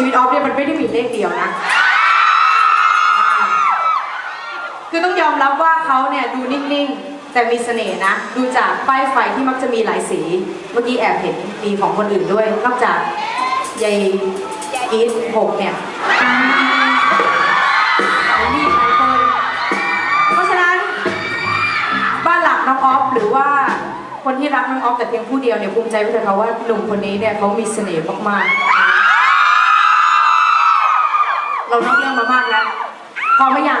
ชีวิตออฟเนี่ยมันไม่ได้มีเลขเดียวนะ คือต้องยอมรับว่าเขาเนี่ยดูนิ่งๆ แต่มีเสน่ห์นะ ดูจากป้ายไฟที่มักจะมีหลายสี เมื่อกี้แอบเห็นมีของคนอื่นด้วย นอกจากยายอีทหกเนี่ยนี่หลายคนเพราะฉะนั้น บ้านหลังน้องออฟหรือว่าคนที่รักน้องออฟแต่เพียงผู้เดียวเนี่ยภูมิใจไปเถอะค่ะว่าหนุ่มคนนี้เนี่ยเขามีเสน่ห์มากๆ เรานอกเรื่องมามากแล้วพอไหมยัง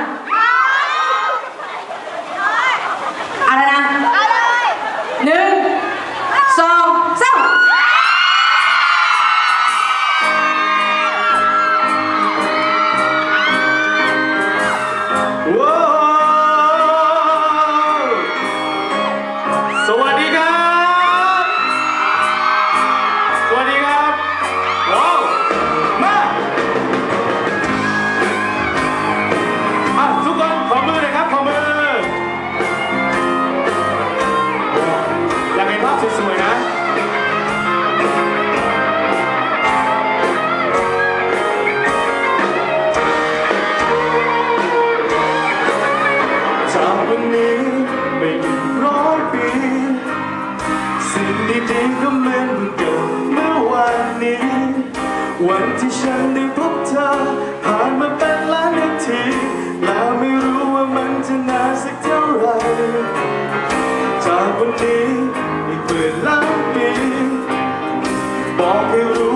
Walking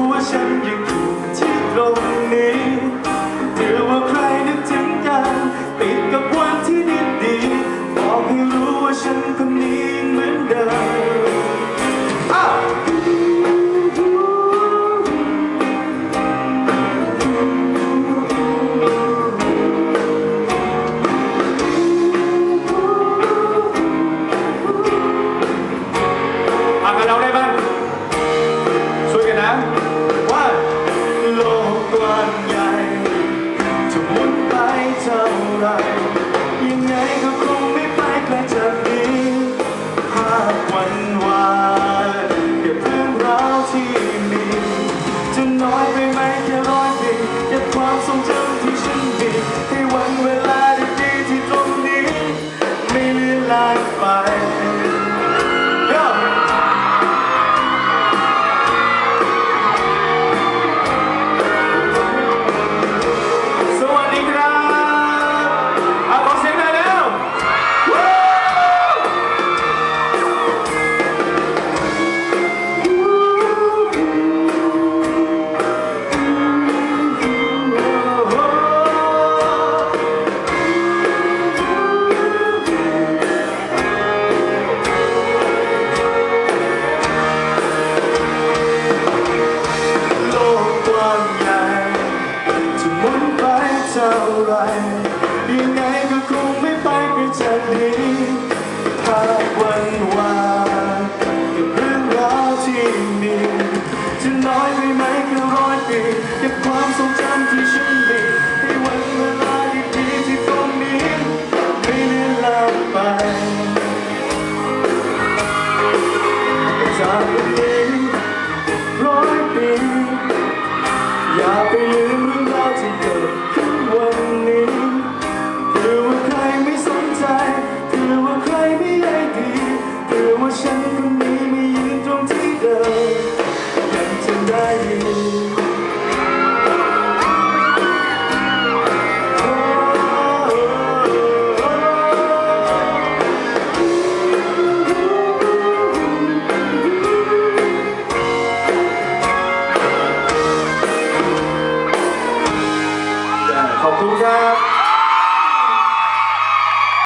好听呀